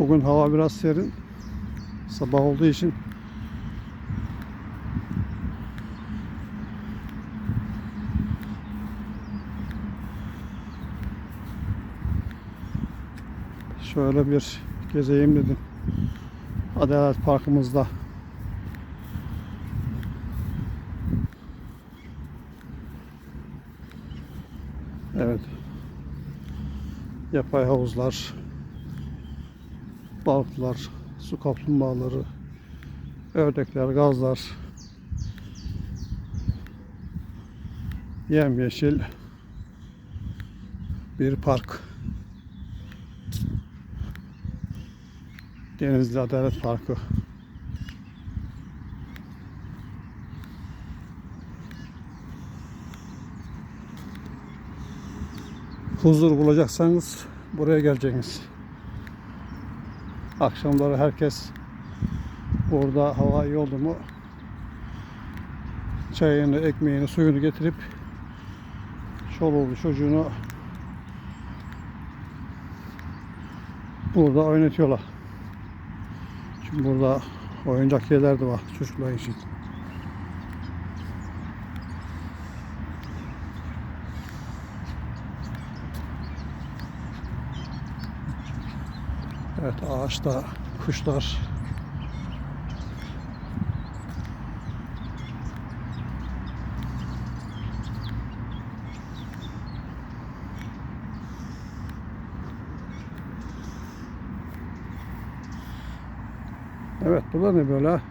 Bugün hava biraz serin. Sabah olduğu için şöyle bir gezeyim dedim. Adalet Parkımızda. Evet. Yapay havuzlar, balıklar, su kaplumbağaları, ördekler, gazlar, yemyeşil bir park. Denizli Adalet Parkı. Huzur bulacaksanız buraya geleceksiniz. Akşamları herkes burada hava iyi oldu mu çayını, ekmeğini, suyunu getirip çoluğunu, çocuğunu burada oynatıyorlar. Şimdi burada oyuncak yerler de var çocuklar için. Evet ağaçta kuşlar Evet bu da ne böyle?